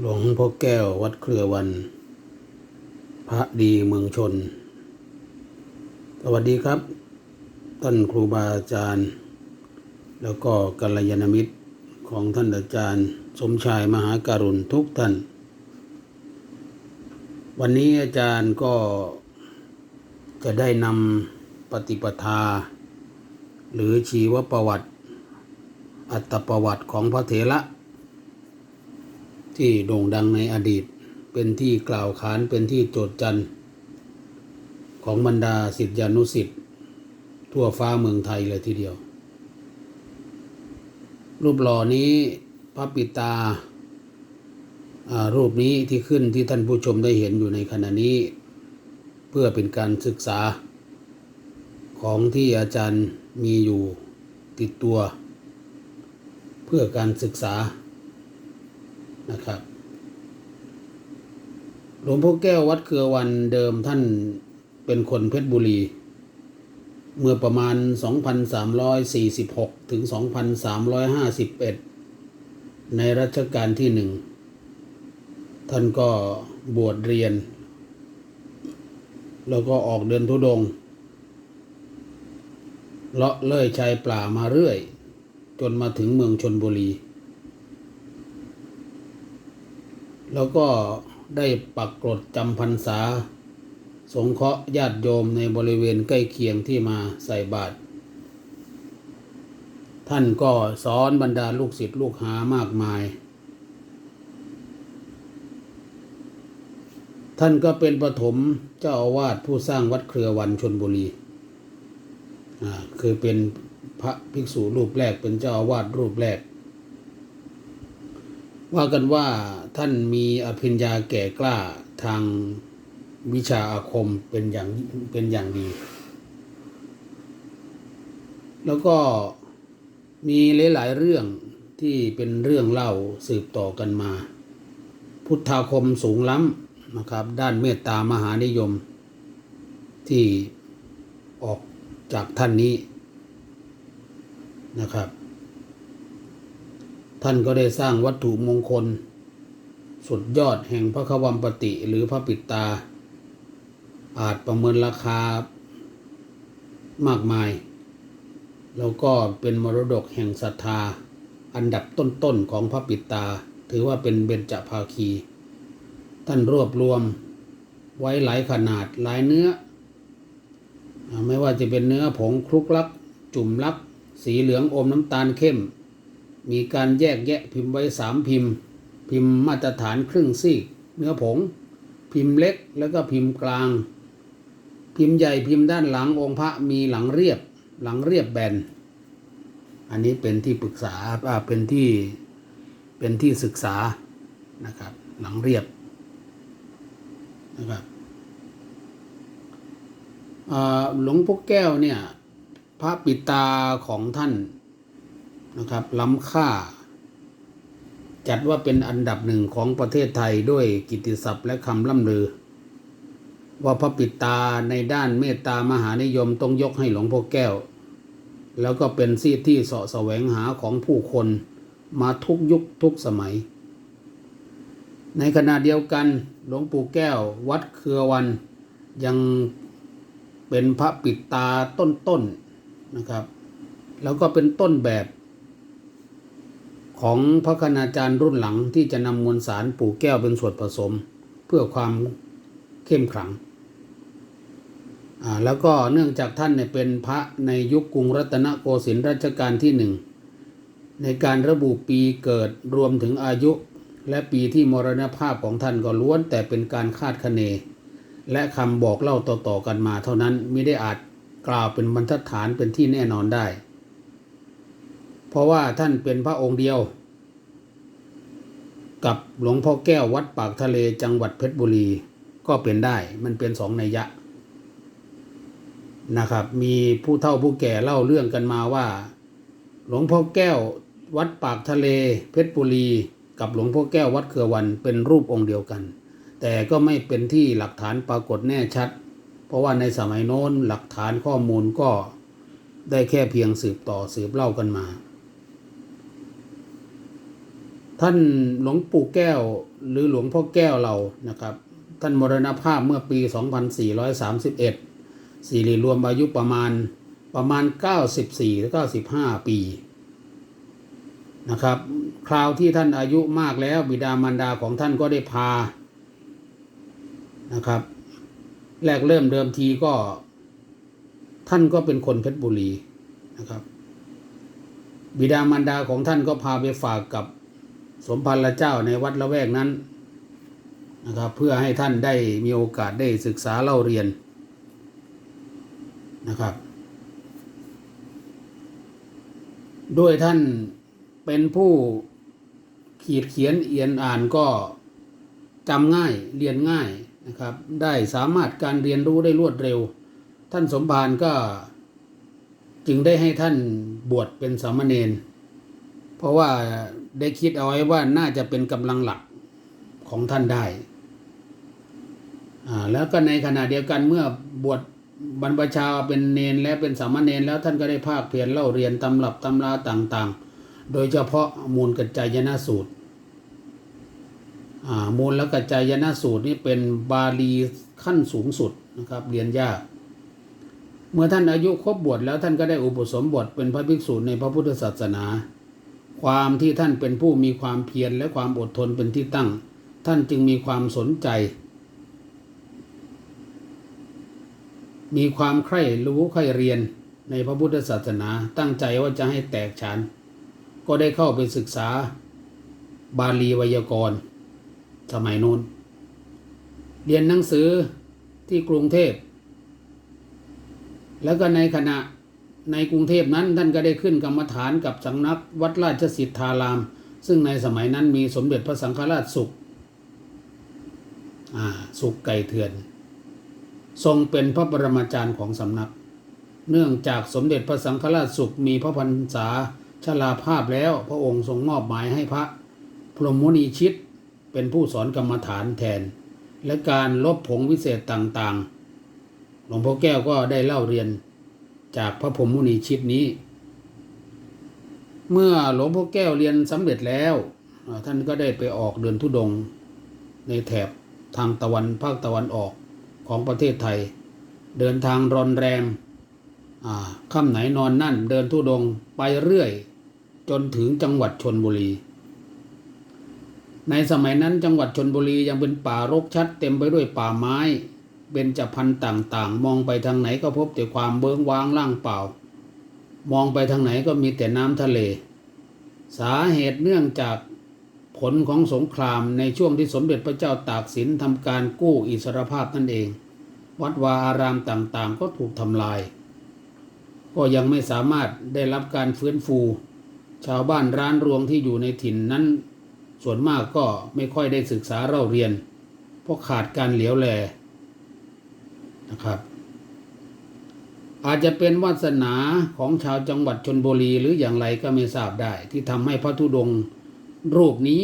หลวงพ่อแก้ววัดเครือวัน พระดีเมืองชน สวัสดีครับ ท่านครูบาอาจารย์ แล้วก็กัลยาณมิตรของท่านอาจารย์ สมชายมหาการุณทุกท่าน วันนี้อาจารย์ก็จะได้นำปฏิปทา หรือชีวประวัติ อัตประวัติของพระเถระ ที่โด่งดังในอดีต เป็นที่กล่าวขานเป็นที่โจทย์จันทร์ของบรรดาสิทธิานุสิทธิ์ทั่วฟ้าเมืองไทยเลยทีเดียว รูปหล่อนี้พระปิตาอ่ารูปนี้ที่ขึ้นที่ท่านผู้ชมได้เห็นอยู่ในขณะนี้ เพื่อเป็นการศึกษา ของที่อาจารย์มีอยู่ติดตัว เพื่อการศึกษา นะครับ หลวงพ่อแก้ววัดเครือวันเดิมท่านเป็นคนเพชรบุรี เมื่อประมาณ 2,346 ถึง 2,351 ในรัชกาลที่หนึ่ง ท่านก็บวชเรียน แล้วก็ออกเดินทุดงเลาะเลื่อยชายป่ามาเรื่อย จนมาถึงเมืองชนบุรี แล้วก็ได้ปักกรดจำพรรษา สงเคราะห์ญาติโยมในบริเวณใกล้เคียงที่มาใส่บาตรท่านก็สอนบรรดาลูกศิษย์ลูกหามากมาย ท่านก็เป็นปฐมเจ้าอาวาสผู้สร้างวัดเครือวันชนบุรีคือเป็นพระภิกษุรูปแรกเป็นเจ้าอาวาสรูปแรก ว่ากันว่าท่านมีอภิญญาแก่กล้าทางวิชาอาคมเป็นอย่างเป็นอย่างดี แล้วก็มีหลาย ๆ เรื่องที่เป็นเรื่องเล่าสืบต่อกันมา พุทธาคมสูงล้ำนะครับ ด้านเมตตามหานิยม ที่ออกจากท่านนี้นะครับ ท่านก็ได้สร้างวัตถุมงคล สุดยอดแห่งพระควัมปติหรือพระปิตา อาจประเมินราคามากมาย แล้วก็เป็นมรดกแห่งศรัทธา อันดับต้นๆของพระปิตา ถือว่าเป็นเบญจภาคี ท่านรวบรวมไว้หลายขนาดหลายเนื้อ ไม่ว่าจะเป็นเนื้อผงคลุกลัก จุ่มลัก สีเหลืองอมน้ำตาลเข้ม มีการแยกแยะพิมพ์ไว้สามพิมพ์ พิมพ์มาตรฐานครึ่งซีก เนื้อผง พิมพ์เล็กแล้วก็พิมพ์กลาง พิมพ์ใหญ่พิมพ์ด้านหลังองค์พระมีหลังเรียบหลังเรียบแบน อันนี้เป็นที่ปรึกษาอ่าเป็นที่เป็นที่ศึกษานะครับ หลังเรียบนะครับหลวงพ่อแก้วเนี่ยพระปิตาของท่าน นะครับ ล้ำค่า จัดว่าเป็นอันดับหนึ่งของประเทศไทยด้วยกิตติศัพท์และคำล่ำลือ ว่าพระปิตาในด้านเมตตามหานิยมต้องยกให้หลวงพ่อแก้ว แล้วก็เป็นที่ที่เสาะแสวงหาของผู้คนมาทุกยุคทุกสมัย ในขณะเดียวกันหลวงปู่แก้ววัดเครือวันยังเป็นพระปิดตาต้นๆนะครับ แล้วก็เป็นต้นแบบ ของพระคณาจารย์รุ่นหลังที่จะนำมวลสารปู่แก้วเป็นส่วนผสม เพื่อความเข้มขลังอ่าแล้วก็เนื่องจากท่านเนี่ยเป็นพระในยุคกรุงรัตนโกสินทร์รัชกาลที่หนึ่งในการระบุปีเกิดรวมถึงอายุ และปีที่มรณภาพของท่านก็ล้วน แต่เป็นการคาดคะเน และคำบอกเล่าต่อๆกันมาเท่านั้นไม่ได้อาจกล่าวเป็นบรรทัดฐานเป็นที่แน่นอนได้ เพราะว่าท่านเป็นพระองค์เดียว กับหลวงพ่อแก้ววัดปากทะเลจังหวัดเพชรบุรีก็เป็นได้มันเป็นสองนัยยะนะครับ มีผู้เฒ่าผู้แก่เล่าเรื่องกันมาว่า หลวงพ่อแก้ววัดปากทะเลเพชรบุรีกับหลวงพ่อแก้ววัดเครือวันเป็นรูปองค์เดียวกัน แต่ก็ไม่เป็นที่หลักฐานปรากฏแน่ชัด เพราะว่าในสมัยโน้นหลักฐานข้อมูลก็ได้แค่เพียงสืบต่อสืบเล่ากันมา ท่านหลวงปู่แก้วหรือหลวงพ่อแก้วเรานะครับ ท่านมรณภาพเมื่อปี 2431สี่รีรวมอายุประมาณประมาณ 94หรือ95 ปีนะครับ คราวที่ท่านอายุมากแล้วบิดามารดาของท่านก็ได้พานะครับ แรกเริ่มเดิมทีก็ ท่านก็เป็นคนเพชรบุรีนะครับ บิดามารดาของท่านก็พาไปฝากกับ สมภารเจ้าในวัดละแวกนั้นนะครับเพื่อให้ท่านได้มีโอกาสได้ศึกษาเล่าเรียนนะครับโดยท่านเป็นผู้ขีดเขียนเอียนอ่านก็จำง่ายเรียนง่ายนะครับ ได้สามารถการเรียนรู้ได้รวดเร็ว ท่านสมภารก็จึงได้ให้ท่านบวชเป็นสามเณรเพราะว่า ได้คิดเอาไว้ว่าน่าจะเป็นกำลังหลักของท่านได้อ่าแล้วก็ในขณะเดียวกันเมื่อบวชบรรพชาเป็นเนนและเป็นสามเณรแล้วท่านก็ได้ภาคเพียรเล่าเรียนตำรับตำราต่างๆ โดยเฉพาะมูลกัจจายนาสูตรอ่ามูลและกัจจายนาสูตรนี่เป็นบาลีขั้นสูงสุดนะครับเรียนยาก เมื่อท่านอายุครบบวชแล้วท่านก็ได้อุปสมบทเป็นพระภิกษุในพระพุทธศาสนา ความที่ท่านเป็นผู้มีความเพียรและความอดทนเป็นที่ตั้ง ท่านจึงมีความสนใจ มีความใคร่รู้ใคร่เรียนในพระพุทธศาสนาตั้งใจว่าจะให้แตกฉาน ก็ได้เข้าไปศึกษา บาลีไวยากรณ์สมัยนู้น เรียนหนังสือที่กรุงเทพ แล้วก็ในขณะ ในกรุงเทพนั้นท่านก็ได้ขึ้นกรรมฐานกับสังนักวัดราชสิทธาราม ซึ่งในสมัยนั้นมีสมเด็จพระสังฆราชสุขสุขไก่เถื่อน ทรงเป็นพระปรมาจารย์ของสำนัก เนื่องจากสมเด็จพระสังฆราชสุขมีพระพรรษาชราภาพแล้วพระองค์ทรงมอบหมายให้พระ พรหมุนีชิตเป็นผู้สอนกรรมฐานแทน และการลบผงวิเศษต่างๆ หลวงพ่อแก้วก็ได้เล่าเรียน จากพระพรหมุนีชิตนี้ เมื่อหลวงพ่อแก้วเรียนสำเร็จแล้ว ท่านก็ได้ไปออกเดินทุดงค์ในแถบทางตะวันภาคตะวันออกของประเทศไทย เดินทางรอนแรมค่ำไหนนอนนั่น เดินทุดงค์ไปเรื่อย จนถึงจังหวัดชนบุรี ในสมัยนั้นจังหวัดชนบุรียังเป็นป่ารกชัดเต็มไปด้วยป่าไม้ เบญจพรรณต่างๆ มองไปทางไหนก็พบแต่ความเบิ้งว้างล่างเปล่า มองไปทางไหนก็มีแต่น้ำทะเล สาเหตุเนื่องจากผลของสงครามในช่วงที่สมเด็จพระเจ้าตากสินทำการกู้อิสรภาพนั่นเอง วัดวาอารามต่างๆ ก็ถูกทำลาย ก็ยังไม่สามารถได้รับการฟื้นฟู ชาวบ้านร้านรวงที่อยู่ในถิ่นนั้น ส่วนมากก็ไม่ค่อยได้ศึกษาเล่าเรียน เพราะขาดการเหลียวแล นะครับ อาจจะเป็นวาสนาของชาวจังหวัดชนบุรีหรืออย่างไรก็ไม่ทราบได้ ที่ทำให้พระธุดงค์รูปนี้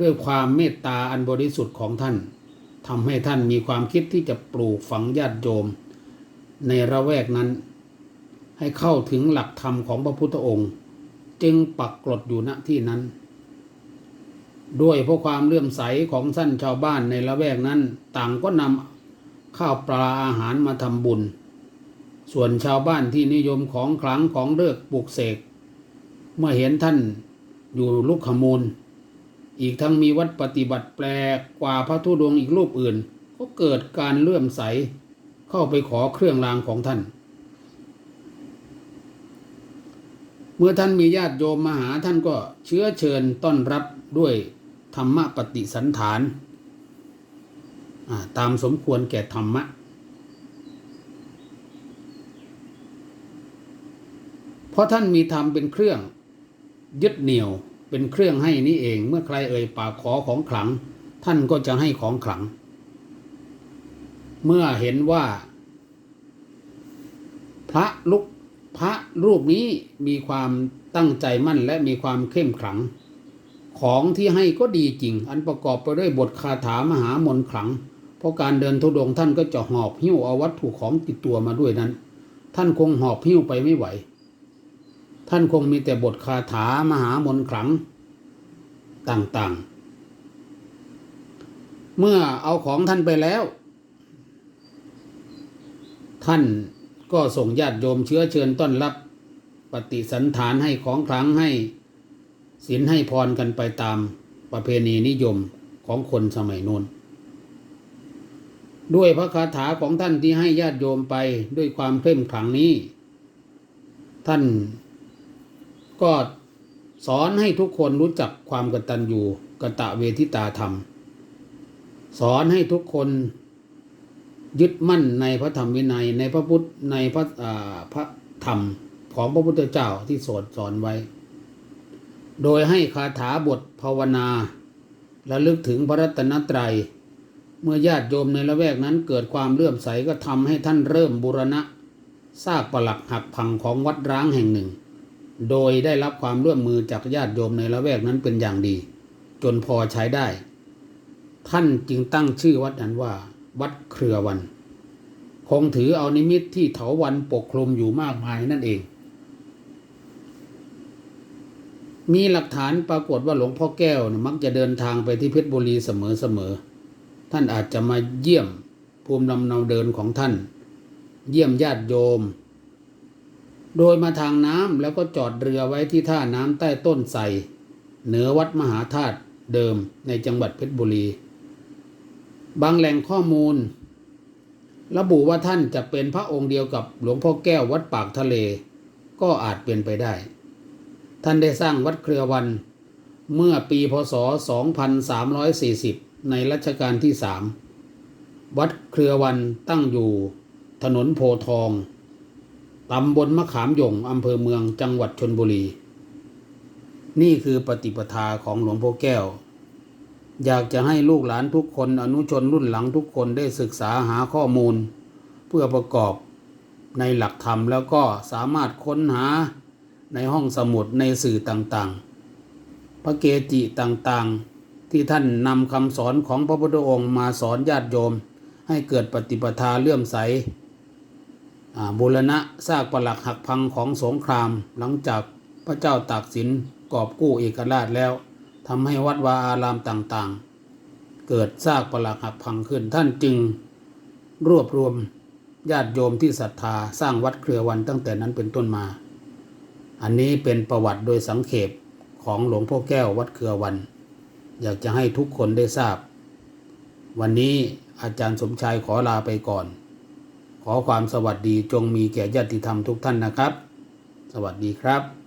ด้วยความเมตตาอันบริสุทธิ์ของท่านทำให้ท่านมีความคิดที่จะปลูกฝังญาติโยม ในระแวกนั้น ให้เข้าถึงหลักธรรมของพระพุทธองค์ จึงปักกรดอยู่ณที่นั้น ด้วยเพราะความเลื่อมใสของท่านชาวบ้านในละแวกนั้น ต่างก็นำ ข้าวปลาอาหารมาทำบุญ ส่วนชาวบ้านที่นิยมของขลังของเลิกปลูกเสก เมื่อเห็นท่านอยู่ลุกขมูล อีกทั้งมีวัดปฏิบัติแปลกกว่าพระธุดงอีกรูปอื่น ก็เกิดการเลื่อมใสเข้าไปขอเครื่องรางของท่าน เมื่อท่านมีญาติโยมมาหาท่านก็เชื้อเชิญต้อนรับด้วยธรรมปฏิสันฐาน ตามสมควรแก่ธรรมะ เพราะท่านมีธรรมเป็นเครื่องยึดเหนี่ยวเป็นเครื่องให้นี้เองเมื่อใครเอ่ยปากขอของขลัง ท่านก็จะให้ของขลัง เมื่อเห็นว่า พระลุกพระรูปนี้มีความตั้งใจมั่นและมีความเข้มขลัง ของที่ให้ก็ดีจริง อันประกอบไปด้วยบทคาถามหามนขลัง เพราะการเดินทุดงท่านก็จะหอบหิ้วเอาวัตถุของติดตัวมาด้วยนั้น ท่านคงหอบหิ้วไปไม่ไหว ท่านคงมีแต่บทคาถามหามนต์ขลังต่างๆ เมื่อเอาของท่านไปแล้ว ท่านก็ส่งญาติโยมเชื้อเชิญต้อนรับปฏิสันฐานให้ของครั้งให้ศีลให้พรกันไปตามประเพณีนิยมของคนสมัยโน้น ด้วยพระคาถาของท่านที่ให้ญาติโยมไปด้วยความเข้มขลังนี้ ท่านก็สอนให้ทุกคนรู้จักความกตัญญูกะตะเวทิตาธรรม สอนให้ทุกคนยึดมั่นในพระธรรมวินัยในพระพุทธในพระพระธรรมของพระพุทธเจ้าที่สอนสอนไว้ โดยให้คาถาบทภาวนาและลึกถึงพระรัตนตรัย เมื่อญาติโยมในละแวกนั้นเกิดความเลื่อมใสก็ทำให้ท่านเริ่มบูรณะซากปลักหักพังของวัดร้างแห่งหนึ่ง โดยได้รับความร่วมมือจากญาติโยมในละแวกนั้นเป็นอย่างดี จนพอใช้ได้ ท่านจึงตั้งชื่อวัดนั้นว่า วัดเครือวัน คงถือเอานิมิตที่เถาวันปกคลุมอยู่มากมายนั่นเอง มีหลักฐานปรากฏว่าหลวงพ่อแก้วมักจะเดินทางไปที่เพชรบุรีเสมอๆ ท่านอาจจะมาเยี่ยมภูมิลำเนาเดินของท่าน เยี่ยมญาติโยม โดยมาทางน้ำแล้วก็จอดเรือไว้ที่ท่าน้ำใต้ต้นไทรเหนือวัดมหาธาตุเดิมในจังหวัดเพชรบุรี บางแหล่งข้อมูล ระบุว่าท่านจะเป็นพระองค์เดียวกับหลวงพ่อแก้ววัดปากทะเล ก็อาจเป็นไปได้ ท่านได้สร้างวัดเครือวันเมื่อปีพศ 2340 ในรัชกาลที่สามวัดเครือวันตั้งอยู่ถนนโพทองตำบลมะขามหย่งอำเภอเมืองจังหวัดชนบุรี นี่คือปฏิปทาของหลวงพ่อแก้ว อยากจะให้ลูกหลานทุกคนอนุชนรุ่นหลังทุกคนได้ศึกษาหาข้อมูล เพื่อประกอบในหลักธรรมแล้วก็สามารถค้นหาในห้องสมุดในสื่อต่างๆ พระเกจิต่างๆ ที่ท่านนำคำสอนของพระพุทธองค์มาสอนญาติโยม ให้เกิดปฏิปทาเลื่อมใสบูรณะซากปลักหักพังของสงคราม หลังจากพระเจ้าตากสินกอบกู้เอกราชแล้วทำให้วัดวาอารามต่างๆ เกิดซากปลักหักพังขึ้นท่านจึงรวบรวมญาติโยมที่ศรัทธาสร้างวัดเครือวันตั้งแต่นั้นเป็นต้นมา อันนี้เป็นประวัติโดยสังเขปของหลวงพ่อแก้ววัดเครือวัน อยากจะให้ทุกคนได้ทราบ วันนี้อาจารย์สมชายขอลาไปก่อน ขอความสวัสดีจงมีแก่ญาติธรรมทุกท่านนะครับ สวัสดีครับ